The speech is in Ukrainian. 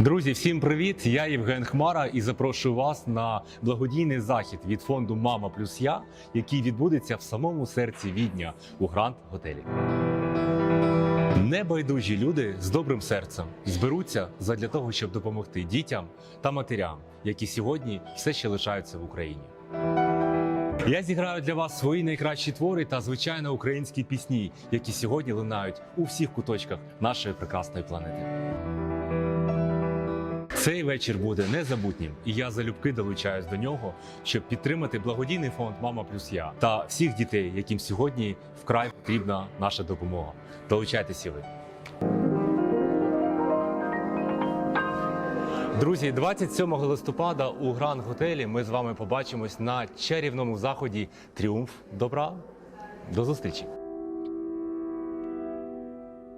Друзі, всім привіт! Я Євген Хмара і запрошую вас на благодійний захід від фонду Мама плюс я, який відбудеться в самому серці Відня у Гранд Готелі. Небайдужі люди з добрим серцем зберуться задля того, щоб допомогти дітям та матерям, які сьогодні все ще лишаються в Україні. Я зіграю для вас свої найкращі твори та звичайно українські пісні, які сьогодні лунають у всіх куточках нашої прекрасної планети. Цей вечір буде незабутнім, і я залюбки долучаюсь до нього, щоб підтримати благодійний фонд Мама плюс я та всіх дітей, яким сьогодні вкрай потрібна наша допомога. Долучайтеся ви. Друзі, 27 листопада у Гранд Готелі ми з вами побачимось на чарівному заході Тріумф добра. До зустрічі!